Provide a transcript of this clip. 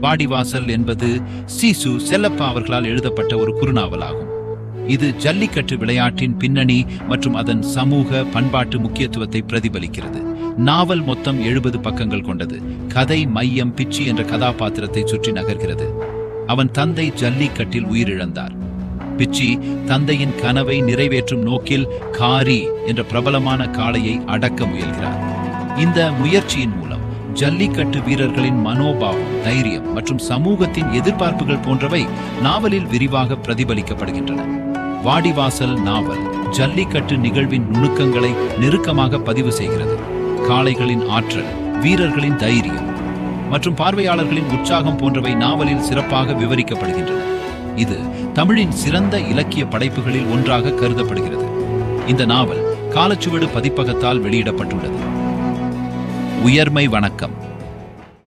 வாடிவாசல் என்பது சிசு செல்லப்பா அவர்களால் எழுதப்பட்ட ஒரு குறுநாவலாகும். இது ஜல்லிக்கட்டு விளையாட்டின் பின்னணி மற்றும் அதன் சமூக பண்பாட்டு முக்கியத்துவத்தை பிரதிபலிக்கிறது. நாவல் மொத்தம் எழுபது பக்கங்கள் கொண்டது. கதை மையம் பிச்சி என்ற கதாபாத்திரத்தை சுற்றி நகர்கிறது. அவன் தந்தை ஜல்லிக்கட்டில் உயிரிழந்தார். பிச்சி தந்தையின் கனவை நிறைவேற்றும் நோக்கில் காரி என்ற பிரபலமான காளையை அடக்க முயல்கிறார். இந்த முயற்சியின் மூலம் ஜல்லிக்கட்டு வீரர்களின் மனோபாவம் தைரியம் மற்றும் சமூகத்தின் எதிர்பார்ப்புகள் போன்றவை நாவலில் விரிவாக பிரதிபலிக்கப்படுகின்றன. வாடிவாசல் நாவல் ஜல்லிக்கட்டு நிகழ்வின் நுணுக்கங்களை நெருக்கமாக பதிவு செய்கிறது. காளைகளின் ஆற்றல் வீரர்களின் தைரியம் மற்றும் பார்வையாளர்களின் உற்சாகம் போன்றவை நாவலில் சிறப்பாக விவரிக்கப்படுகின்றன. இது தமிழின் சிறந்த இலக்கிய படைப்புகளில் ஒன்றாக கருதப்படுகிறது. இந்த நாவல் காலச்சுவடு பதிப்பகத்தால் வெளியிடப்பட்டுள்ளது. உயர்மை வணக்கம்.